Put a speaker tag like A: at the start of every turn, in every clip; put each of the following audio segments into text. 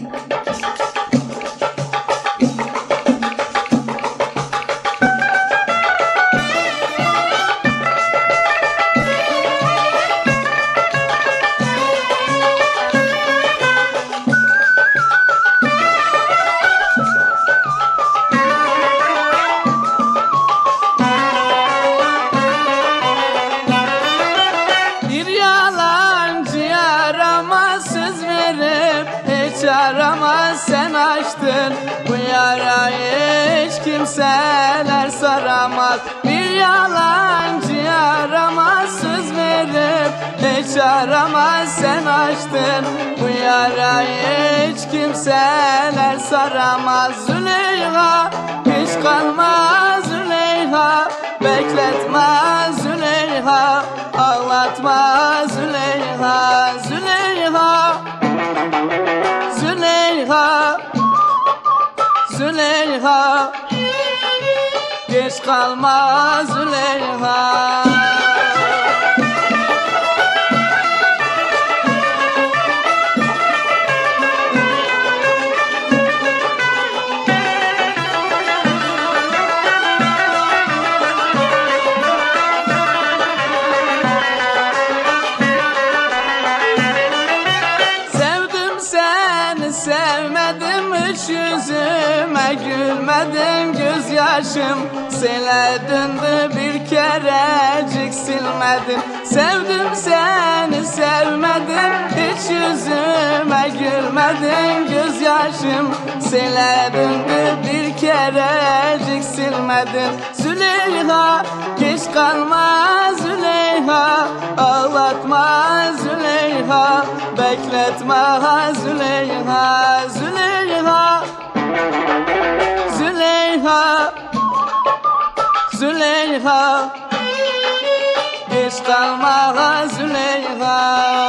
A: Gracias. Aramaz sen açtın. Bu yarayı hiç kimseler saramaz. Bir yalancı yaramaz söz verip hiç aramaz. Sen açtın. Bu yarayı hiç kimseler saramaz. Züleyha hiç kalmaz Züleyha. Bekletme Züleyha Ağlatma Züleyha. Züleyha Züleyha. Geç kalma Züleyha yüzüme gülmedin gözyaşım. Sele döndü bir kerecik silmedin. Sevdim seni sevmedim. Hiç yüzüme gülmedin gözyaşım. Sele döndü bir kerecik silmedin. Züleyha geç kalma Züleyha. Ağlatma Züleyha. Bekletme Züleyha Züleyha Züleyha Züleyha Geç kalma Züleyha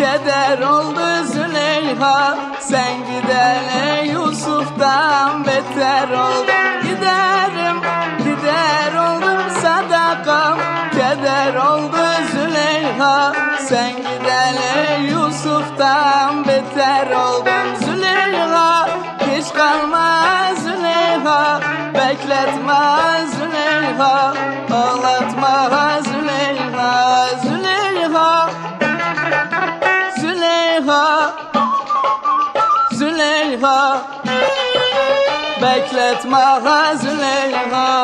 A: Keder oldu Züleyha Sen gidene Yusuf'tan beter oldum Giderim gider oldum sadakam. Keder oldu Züleyha Sen gidene Yusuf'tan beter oldum. Züleyha Geç kalma Züleyha Bekletme Züleyha Ağlatma bekletme Hazleyha